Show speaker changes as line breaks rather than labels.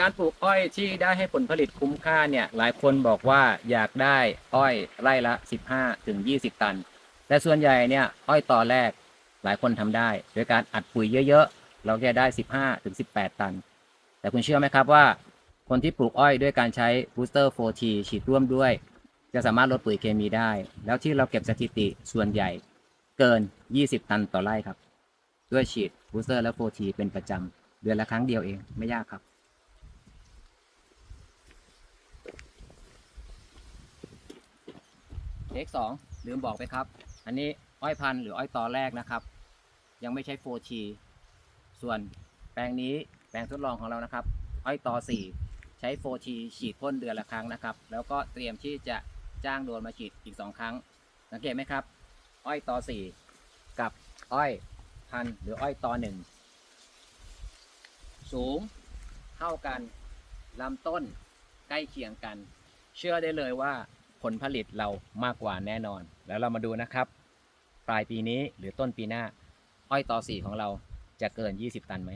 การปลูกอ้อยที่ได้ให้ผลผลิตคุ้มค่าเนี่ยหลายคนบอกว่าอยากได้อ้อยไร่ละ 15ถึง20 ตัน แต่ส่วนใหญ่เนี่ยอ้อยตอแรกหลายคนทำได้ โดยการอัดปุ๋ยเยอะๆ เราจะได้ 15ถึง18 ตัน แต่คุณเชื่อไหมครับว่า คนที่ปลูกอ้อยด้วยการใช้ Booster 4T ฉีดร่วมด้วย จะสามารถลดปุ๋ยเคมีได้ แล้วที่เราเก็บสถิติส่วนใหญ่เกิน 20 ตันต่อไร่ครับ ด้วยฉีด Booster และ 4T เป็นประจำเดือนละครั้งเดียวเองไม่ยากครับ เทคสองลืมบอกไปครับ อันนี้อ้อยพันธุ์หรืออ้อยตอแรกนะครับ ยังไม่ใช้ 4T ส่วนแปลงนี้แปลงทดลองของเรานะครับ อ้อยตอ4ใช้ 4T ฉีดพ่นเดือนละครั้งนะครับ แล้วก็เตรียมที่จะจ้างโดนมาฉีดอีก2ครั้ง สังเกตไหมครับ อ้อยตอ4กับอ้อยพันธุ์หรืออ้อยตอ1สูงเท่ากันลำต้นใกล้เคียงกัน เชื่อได้เลยว่า ผลผลิตเรามากกว่าแน่นอน แล้วเรามาดูนะครับ ปลายปีนี้หรือต้นปีหน้า อ้อยต่อสี่ของเราจะเกิน 20 ตันไหม